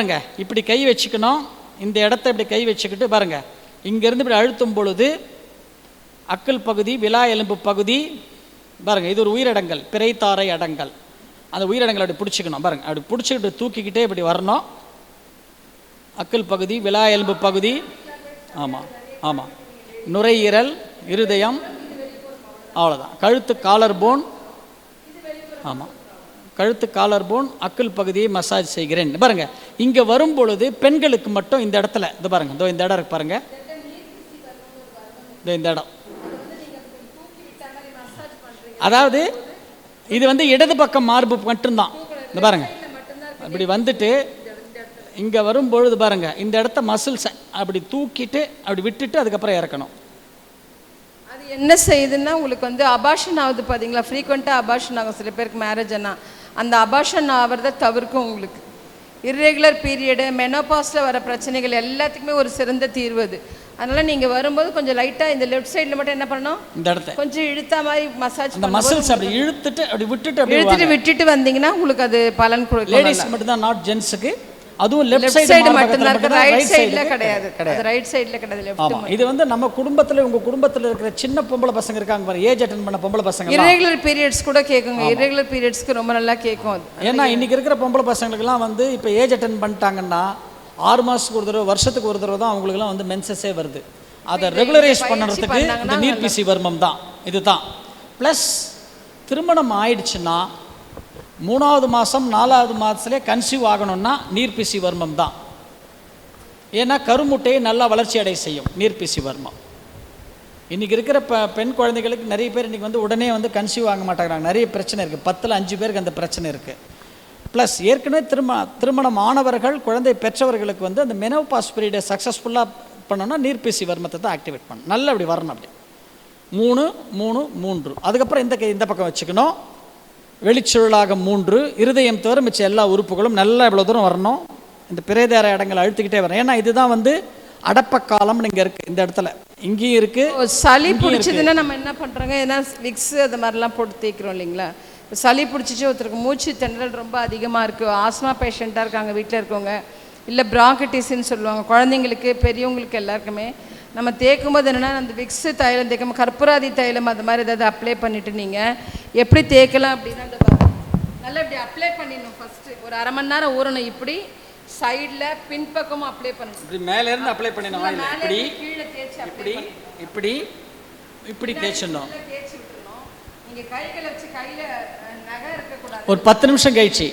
பாருங்க இப்படி கை வச்சுக்கணும். இந்த இடத்த இப்படி கை வச்சுக்கிட்டு பாருங்க. இங்கேருந்து இப்படி அழுத்தும் பொழுது அக்கல் பகுதி விலா எலும்பு பகுதி பாருங்க இது ஒரு உயிரிடங்கள் பிறைத்தாரை அடங்கல். அந்த உயிரடங்கல் அப்படி பிடிச்சிக்கணும். பாருங்க அப்படி பிடிச்சிக்கிட்டு தூக்கிக்கிட்டே இப்படி வரணும். அக்கல் பகுதி விழா எலும்பு பகுதி ஆமாம் ஆமாம் நுரையீரல் இருதயம் அவ்வளோதான் கழுத்து காலர் போன் ஆமாம் கழுத்து காலர் போன் அக்கல் பகுதியை மசாஜ் செய்கிறேன். பாருங்க. இங்கே வரும் பொழுது பெண்களுக்கு மட்டும் இந்த இடத்துல இது பாருங்க. இதோ இந்த இடம் இருக்கு பாருங்க. இதோ இந்த இடம். அதாவது இது வந்து இடது பக்கம் மார்பு மட்டும்தான். இந்த பாருங்க. அப்படி வந்துட்டு இங்கே வரும் பொழுது பாருங்க. இந்த இடத்த மசில்ஸ் அப்படி தூக்கிட்டு அப்படி விட்டுட்டு அதுக்கப்புறம் இறக்கணும். என்ன செய்யுதுன்னா உங்களுக்கு வந்து அபாஷன் ஆகுது பார்த்தீங்களா ஃப்ரீக்வெண்ட்டாக அபாஷன் ஆகும். சில பேருக்கு மேரேஜ் ஆனா அந்த அபாஷன் ஆகிறத தவிர்க்கும் உங்களுக்கு. இர்ரெகுலர் பீரியடு மெனோபாஸில் வர பிரச்சனைகள் எல்லாத்துக்குமே ஒரு சிறந்த தீர்வு அது. அதனால் நீங்கள் வரும்போது கொஞ்சம் லைட்டாக இந்த லெஃப்ட் சைடில் மட்டும் என்ன பண்ணணும்? இந்த இடத்த. கொஞ்சம் இழுத்தா மாதிரி மசாஜ் அந்த மசில்ஸ் அப்படி இழுத்துட்டு அப்படி விட்டுட்டு இழுத்துட்டு விட்டுட்டு வந்தீங்கன்னா உங்களுக்கு அது பலன் கொடுக்கும் லேடிஸ் மட்டும்தான் நாட் ஜென்ஸுக்கு அதுவும் லெஃப்ட் சைடு மட்டும்தான் இருக்கு. ரைட் சைடில் கிடையாது. கிடையாது. ரைட் சைடில் கிடையாது. லெஃப்ட் இது வந்து நம்ம குடும்பத்துல உங்க குடும்பத்துல இருக்கிற சின்ன பொம்பளை பசங்க இருக்காங்க பாரு. ஏஜ் அட்டன் பண்ண பொம்பளை பசங்க irregular பீரியட்ஸ் கூட கேட்குங்க irregular பீரியட்ஸ்க்கு ரொம்ப நல்லா கேட்கும் அது. ஏன்னா இன்னைக்கு இருக்கிற பொம்பளை பசங்களுக்குலாம் வந்து இப்போ ஏஜ் அட்டன் பண்ணிட்டாங்கன்னா ஆறு மாசத்துக்கு ஒரு தடவை வருஷத்துக்கு ஒரு தடவை தான் அவங்களுக்குலாம் வந்து மென்சஸே வருது. அதை ரெகுலரைஸ் பண்ணுறதுக்கு இந்த நீர்பிசி வர்மம் தான். இதுதான். ப்ளஸ் திருமணம் ஆயிடுச்சுன்னா மூணாவது மாதம் நாலாவது மாதத்துலேயே கன்சீவ் ஆகணும்னா நீர்ப்பிசி வர்மம் தான். ஏன்னா கருமுட்டையை நல்லா வளர்ச்சி அடைய செய்யும் நீர்ப்பிசி வர்மம். இன்றைக்கி இருக்கிற ப பெண் குழந்தைகளுக்கு நிறைய பேர் இன்றைக்கி வந்து உடனே வந்து கன்சீவ் ஆக மாட்டேங்கிறாங்க. நிறைய பிரச்சனை இருக்குது பத்தில் அஞ்சு பேருக்கு அந்த பிரச்சனை இருக்குது ப்ளஸ் ஏற்கனவே திருமண திருமணம் ஆனவர்கள் குழந்தை பெற்றவர்களுக்கு வந்து அந்த மெனோபாஸ் பீரியடை சக்ஸஸ்ஃபுல்லாக பண்ணோன்னா நீர்பேசி வர்மத்தை தான் ஆக்டிவேட் பண்ணணும். நல்லா அப்படி வரணும் அப்படி. மூணு மூணு மூன்று. அதுக்கப்புறம் இந்த இந்த பக்கம் வச்சுக்கணும். வெளிச்சுழலாக மூன்று இருதயம் தவிர மிச்ச எல்லா உறுப்புகளும் நல்லா இவ்வளோ தூரம் வரணும். இந்த பிரேதார இடங்களை அழுத்திக்கிட்டே வரணும். ஏன்னா இதுதான் வந்து அடப்ப காலம்னு இங்கே இருக்குது இந்த இடத்துல. இங்கேயும் இருக்குது சளி பிடிச்சதுன்னா நம்ம என்ன பண்ணுறோங்க ஏன்னா விக்ஸ் அது மாதிரிலாம் போட்டு தேய்க்கிறோம் இல்லைங்களா? இப்ப சளி பிடிச்சிச்சு ஒருத்தருக்கு மூச்சு திணறல் ரொம்ப அதிகமாக இருக்குது ஆஸ்மா பேஷண்ட்டாக இருக்காங்க வீட்டில் இருக்கவங்க. இல்லை ப்ராங்கட்டிஸ்ன்னு சொல்லுவாங்க. குழந்தைங்களுக்கு பெரியவங்களுக்கு எல்லாருக்குமே நம்ம தேய்க்கும் போது என்னென்னா அந்த விக்ஸ் தைலம் தேய்க்கும் கற்பூராதி தைலம் அது மாதிரி ஏதாவது அப்ளை பண்ணிவிட்டு நீங்கள் எப்படி தேய்க்கலாம் அப்படின்னா அந்த. நல்லா இப்படி அப்ளை பண்ணிடணும் ஃபஸ்ட்டு ஒரு அரை மணி நேரம் ஊறணும். இப்படி சைடில் பின்பக்கமும் அப்ளை பண்ணணும். இப்படி மேலேருந்து அப்ளை பண்ணிடணும் இப்படி கீழே தேய்ச்சி இப்படி இப்படி இப்படி தேய்ச்சிடணும். தேய்ச்சி விட்டுறணும். நீங்க கைகளை வச்சு கையில நகை இருக்கக்கூடாது. ஒரு பத்து நிமிஷம் கழிச்சு.